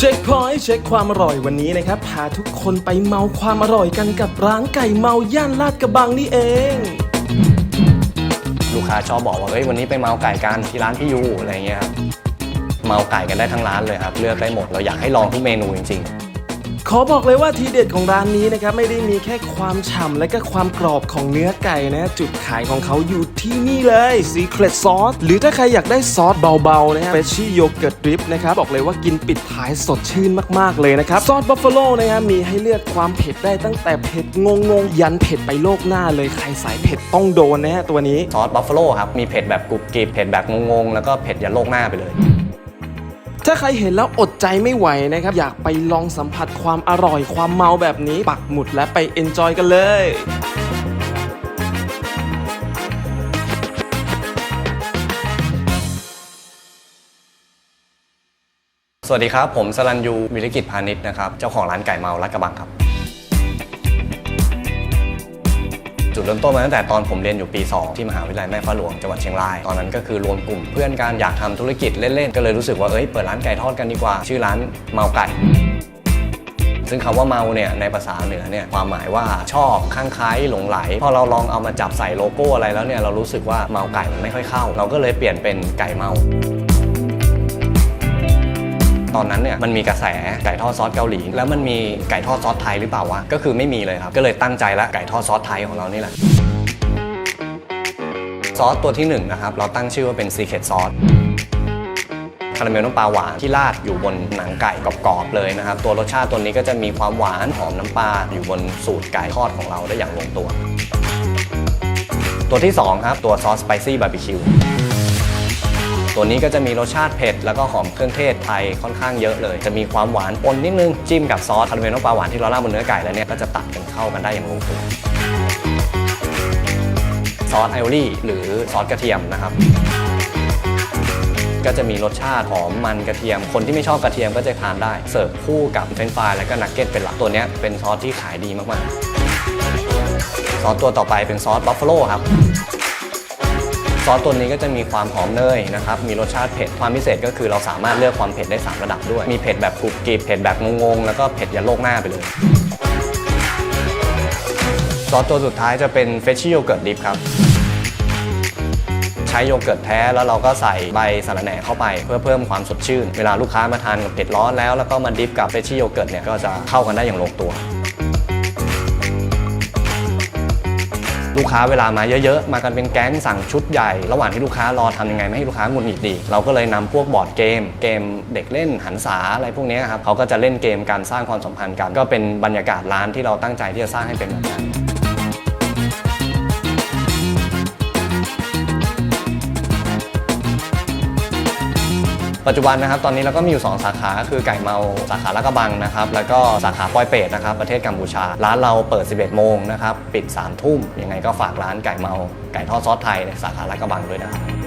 เช็คพอยต์เช็คความอร่อยวันนี้นะครับ พาทุกคนไปเมาความอร่อยกันกับร้านไก่เมาย่านลาดกระบังนี่เอง ลูกค้าชอบบอกว่าเฮ้ยวันนี้ไปเมาไก่กันที่ร้านพี่ยูอะไรเงี้ยครับเมาไก่กันได้ทั้งร้านเลยครับ เลือกได้หมดเราอยากให้ลองทุกเมนูจริง ขอบอกเลยว่าทีเด็ดของร้านนี้นะครับไม่ได้มีแค่ความฉ่ำและก็ความกรอบของเนื้อไก่นะจุดขายของเขาอยู่ที่นี่เลย Secret Sauce หรือถ้าใครอยากได้ซอสเบาๆนะฮะเฟชชี่โยเกิร์ตดริปนะครับบอกเลยว่ากินปิดท้ายสดชื่นมากๆเลยนะครับซอสบัฟเฟาโลนะฮะมีให้เลือกความเผ็ดได้ตั้งแต่เผ็ดงงๆ ยันเผ็ดไปโลกหน้าเลยใครสายเผ็ดต้องโดนนะฮะตัวนี้ซอสบัฟเฟาโลครับมีเผ็ดแบบกรุบกริบเผ็ดแบบงงๆแล้วก็เผ็ดยันโลกหน้าไปเลย ถ้าใครเห็นแล้วอดใจไม่ไหวนะครับ อยากไปลองสัมผัสความอร่อยความเมาแบบนี้ปักหมุดและไปเอนจอยกันเลยสวัสดีครับ ผมสรัญยูวิรกิจพาณิชย์นะครับ เจ้าของร้านไก่เมาลัดกระบังครับ จุดเริ่มต้นมาตั้งแต่ตอนผมเรียนอยู่ปี 2 ที่มหาวิทยาลัยแม่ฟ้าหลวงจังหวัดเชียงราย ตอนนั้นก็คือรวมกลุ่มเพื่อนกันอยากทำธุรกิจเล่นๆ ก็เลยรู้สึกว่าเอ้ยเปิดร้านไก่ทอดกันดีกว่า ชื่อร้านเมาไก่ซึ่งคำว่าเมาเนี่ยในภาษาเหนือเนี่ยความหมายว่าชอบข้างใคล้หลงไหล พอเราลองเอามาจับใส่โลโก้อะไรแล้วเนี่ยเรารู้สึกว่าเมาไก่มันไม่ค่อยเข้า เราก็เลยเปลี่ยนเป็นไก่เมา ตอนนั้นเนี่ยมันมีกระแสไก่ทอดซอสเกาหลี แล้วมันมีไก่ทอดซอสไทยหรือเปล่าวะ ก็คือไม่มีเลยครับ ก็เลยตั้งใจละไก่ทอดซอสไทยของเรานี่แหละ ซอสตัวที่หนึ่งนะครับ เราตั้งชื่อว่าเป็น Secret Sauce คาราเมลน้ำปลาหวานที่ราดอยู่บนหนังไก่กรอบๆเลยนะครับ ตัวรสชาติตัวนี้ก็จะมีความหวานหอมน้ำปลาอยู่บนสูตรไก่ทอดของเราได้อย่างลงตัว ตัวที่สองครับตัวซอสสไปซี่บาร์บีคิว ตัวนี้ก็จะมีรสชาติเผ็ดแล้วก็หอมเครื่องเทศไทยค่อนข้างเยอะเลย จะมีความหวานปนนิดนึง จิ้มกับซอสคาราเมลน้ำปลาหวานที่เราราดบนเนื้อไก่แล้วเนี่ยก็จะตัดกันเข้ากันได้อย่างลงตัวซอสไอโอลี่หรือซอสกระเทียมนะครับก็จะมีรสชาติหอมมันกระเทียม คนที่ไม่ชอบกระเทียมก็จะทานได้ เสิร์ฟคู่กับเฟรนฟรายและก็นักเก็ตเป็นหลักตัวนี้เป็นซอสที่ขายดีมากๆ ซอสตัวต่อไปเป็นซอสบัฟฟโลครับ ซอสตัวนี้ก็จะมีความหอมเนยนะครับ มีรสชาติเผ็ด ความพิเศษก็คือเราสามารถเลือกความเผ็ดได้ 3 ระดับด้วย มีเผ็ดแบบกรุบกริบ เผ็ดแบบงงๆ แล้วก็เผ็ดยันโลกหน้าไปเลย ซอสตัวสุดท้ายจะเป็นเฟชชี่โยเกิร์ตดิฟครับ ใช้โยเกิร์ตแท้แล้วเราก็ใส่ใบสาระแหน่เข้าไป เพื่อเพิ่มความสดชื่น เวลาลูกค้ามาทานกับเผ็ดร้อนแล้วแล้วก็มาดิฟกับเฟชชี่โยเกิร์ตเนี่ยก็จะเข้ากันได้อย่างลงตัว ลูกค้าเวลามาเยอะๆ มากันเป็นแก๊งสั่งชุดใหญ่ ระหว่างที่ลูกค้ารอทำยังไงไม่ให้ลูกค้าหงุดหงิดดี เราก็เลยนำพวกบอร์ดเกม เกมเด็กเล่นหันษาอะไรพวกนี้ครับเขาก็จะเล่นเกมการสร้างความสัมพันธ์กัน ก็เป็นบรรยากาศร้านที่เราตั้งใจที่จะสร้างให้เป็นแบบนั้น ปัจจุบันนะครับตอนนี้เราก็มีอยู่ 2 สาขาคือไก่เมาสาขาลักระบังนะครับแล้วก็สาขาปอยเปตนะครับประเทศกัมพูชา ร้านเราเปิด 11 โมงนะครับปิด 3 ทุ่มยังไงก็ฝากร้านไก่เมาไก่ทอดซอสไทยในสาขาละกระบังด้วยนะครับ